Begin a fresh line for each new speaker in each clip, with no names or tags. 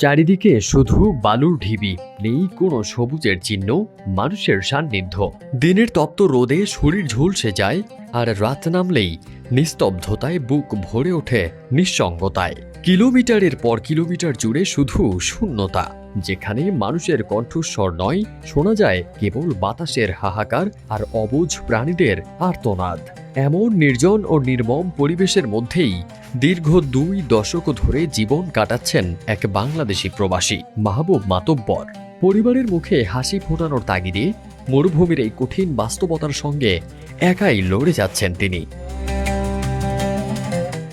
চারিদিকে শুধু বালুর ঢিবি, নেই কোনো সবুজের চিহ্ন, মানুষের সান্নিধ্য। দিনের তপ্ত রোদে শরীর ঝলসে যায় আর রাত নামলেই নিস্তব্ধতায় বুক ভরে ওঠে নিঃসঙ্গতায়। কিলোমিটারের পর কিলোমিটার জুড়ে শুধু শূন্যতা। যেখানে মানুষের কণ্ঠস্বর নয়, শোনা যায় কেবল বাতাসের হাহাকার আর অবুঝ প্রাণীদের আর্তনাদ। এমন নির্জন ও নির্মম পরিবেশের মধ্যেই দীর্ঘ দুই দশক ধরে জীবন কাটাচ্ছেন এক বাংলাদেশি প্রবাসী, মাহবুব মাতব্বর। পরিবারের মুখে হাসি ফোটানোর তাগিদে মরুভূমির এই কঠিন বাস্তবতার সঙ্গে একাই লড়ে যাচ্ছেন তিনি।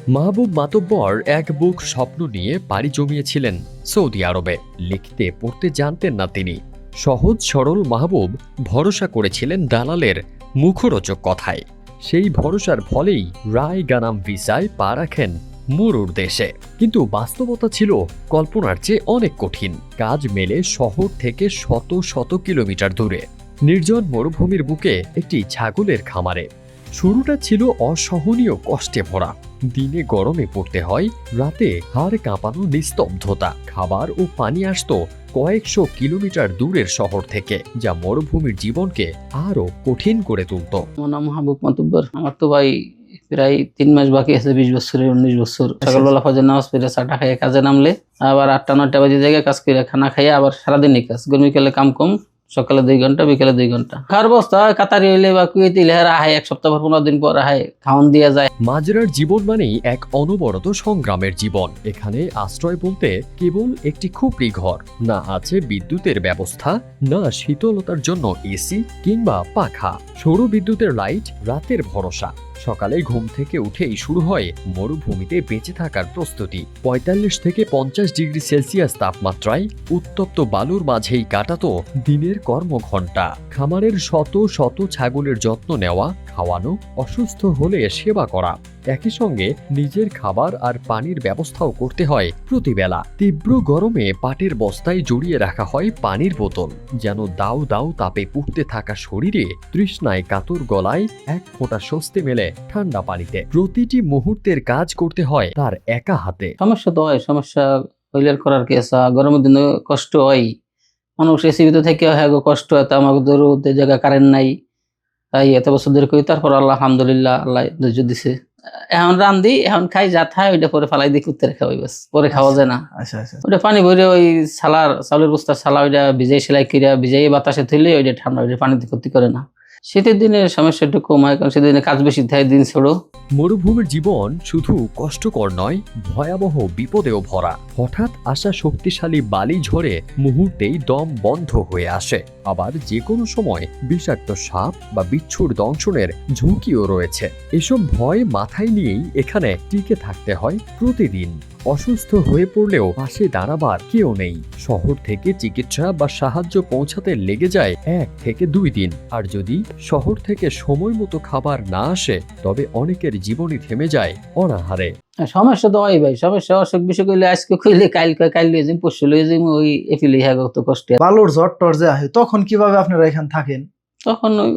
মাহবুব মাতব্বর এক বুক স্বপ্ন নিয়ে পাড়ি জমিয়েছিলেন সৌদি আরবে। লিখতে, পড়তে জানতেন না তিনি। সহজ সরল মাহবুব ভরসা করেছিলেন দালালের মুখরোচক কথায়। সেই ভরসার ফলেই রায় গানাম ভিসায় পা রাখেন মরুর দেশে। কিন্তু বাস্তবতা ছিল কল্পনার চেয়ে অনেক কঠিন। কাজ মেলে শহর থেকে শত শত কিলোমিটার দূরে। নির্জন মরুভূমির বুকে একটি ছাগলের খামারে। শুরুটা ছিল অসহনীয় কষ্টে ভরা। দিনে গরমে পড়তে হয়, রাতে হাড় কাঁপানো নিস্তব্ধতা, খাবার ও পানি আসতো কয়েকশো কিলোমিটার দূরের শহর থেকে, যা মরুভূমির জীবনকে আরও কঠিন করে তুলত।
নাম মাহবুব মাতুব্বর। আমার তো ভাই প্রায় তিন মাস বাকি আছে, বিশ বছরের উনিশ বছর। সকালবেলা ফজর নামাজ পড়ে চাটা খাইয়ে কাজে নামলে, আবার আটটা, নয়টা বাজে জায়গায় কাজ করে খানা খাইয়ে আবার সারাদিনই কাজ। গরমিকালে কাম কম সকালে দুই ঘণ্টা, বিকালে দুই ঘণ্টা। খাওয়ার বস্তা কাতারি হইলে বা কুয়েতে হইলে হেরা আহে এক সপ্তাহ পর পনেরো দিন পর আহে খাওয়ান দিয়ে যায়।
মাজরার জীবন মানেই এক অনবরত সংগ্রামের জীবন। এখানে আশ্রয় বলতে কেবল একটি খুপড়ি ঘর। না আছে বিদ্যুতের ব্যবস্থা, না শীতলতার জন্য এসি কিংবা পাখা। সৌর বিদ্যুতের লাইট, রাতের ভরসা। সকালে ঘুম থেকে উঠেই শুরু হয় মরুভূমিতে বেঁচে থাকার প্রস্তুতি। পঁয়তাল্লিশ থেকে পঞ্চাশ ডিগ্রি সেলসিয়াস তাপমাত্রায় উত্তপ্ত বালুর মাঝেই কাটাত দিনের কর্মঘণ্টা। খামারের শত শত ছাগলের যত্ন নেওয়া, খাওয়ানো, অসুস্থ হলে সেবা করা। একই সঙ্গে নিজের খাবার আর পানির ব্যবস্থাও করতে হয়। প্রতিবেলা তীব্র গরমে পাটের বস্তায় জড়িয়ে রাখা হয় পানির বোতল, যেন দাউ দাউ তাপে পুড়তে থাকা শরীরে তৃষ্ণায় কাতর গলায় এক ফোঁটা স্বস্তি মেলে ঠান্ডা পানিতে। প্রতিটি মুহূর্তের কাজ করতে হয় তার একা হাতে।
সমস্যা তো হয়, সমস্যা হইলের করার কি আছে? গরমের দিনে কষ্ট হয়। মানুষ এসি ভিতর থেকে হ্যাঁ কষ্ট হয়, তো আমাকে ধরো জায়গা কারেন্ট নাই। তাই এত বছর ধরে করি, তারপর আল্লাহ আলহামদুলিল্লাহ, আল্লাহ ধৈর্য দিছে। এখন রান্ধি এখন খাই যা খাই ওইটা পরে ফালাই দিয়ে কুত্তে রেখা ওই বাস পরে খাওয়া যায় না।
আচ্ছা আচ্ছা।
ওইটা পানি ভরে ওই সালার চাউলের বস্তার সালা ওইটা ভিজাই সেলাই কিরা ভিজাই বাতাসে থইলে ওইটা ঠান্ডা ওইটা পানিতে ক্ষতি করে না। শীতের দিনে সমস্যা একটু কম হয় কারণ শীতের দিনে কাজ বেশি থাকে দিন ছোড়ো।
মরুভূমির জীবন শুধু কষ্টকর নয়, ভয়াবহ বিপদেও ভরা। হঠাৎ আসা শক্তিশালী বালি ঝড়ে মুহূর্তেই দম বন্ধ হয়ে আসে। আবার যে কোনো সময় বিষাক্ত সাপ বা বিচ্ছুর দংশনের ঝুঁকিও রয়েছে। এসব ভয় মাথায় নিয়েই এখানে টিকে থাকতে হয় প্রতিদিন। অসুস্থ হয়ে পড়লেও পাশে দাঁড়াবার কেউ নেই। শহর থেকে চিকিৎসা বা সাহায্য পৌঁছাতে লেগে যায় এক থেকে দুই দিন। আর যদি শহর থেকে সময় মতো খাবার না আসে তবে অনেকের জীবনই থেমে যায় অনাহারে।
সমস্যা তো হয় ভাই সমস্যা অসুখ বিসুখ হইলে আজকে খুইলে কাল কাল লিয়ে যাই পরশু লিয়ে যাই ওই এফিলে হ্যাঁ তো কষ্ট।
বালুর ঝড় টর যে আসে তখন কীভাবে আপনারা এখানে থাকেন?
তখন ওই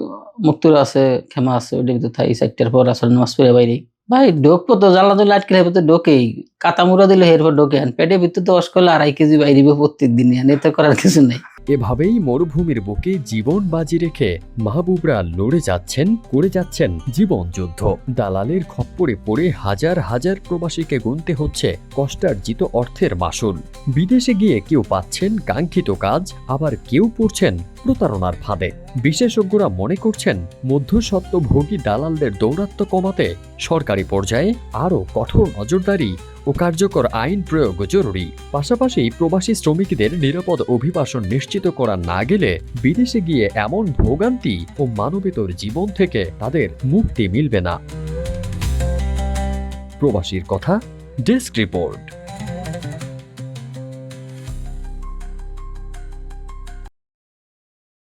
মুক্তুর আছে খেমা আছে ওইটার ভিতরে থাই চারটার পর আসলে নামাজ পড়ে বাইরে। ভাই ঢোকবো তো জ্বালা দিলে আটকে রাখব তো ঢোকেই কাতা মুড়া দিলে এরপর ঢোকে হান পেটের ভিতরে তো করলে আড়াই কেজি বাইরে প্রত্যেক দিন এতে করার কিছু নেই।
এভাবেই মরুভূমির বুকে জীবন বাজি রেখে মাহবুবরা লড়ে যাচ্ছেন, করে যাচ্ছেন জীবন যুদ্ধ। দালালের খপ্পরে পড়ে হাজার হাজার প্রবাসীকে গুনতে হচ্ছে কষ্টার্জিত অর্থের মাসুল। বিদেশে গিয়ে কেউ পাচ্ছেন কাঙ্ক্ষিত কাজ, আবার কেউ পড়ছেন প্রতারণার ফাঁদে। বিশেষজ্ঞরা মনে করছেন, মধ্যস্বত্বভোগী দালালদের দৌরাত্ম্য কমাতে সরকারি পর্যায়ে আরও কঠোর নজরদারি ও কার্যকর আইন প্রয়োগ জরুরি। পাশাপাশি প্রবাসী শ্রমিকদের নিরাপদ অভিবাসন নিশ্চিত করা না গেলে বিদেশে গিয়ে এমন ভোগান্তি ও মানবেতর জীবন থেকে তাদের মুক্তি মিলবে না। প্রবাসীর কথা, ডেস্ক রিপোর্ট।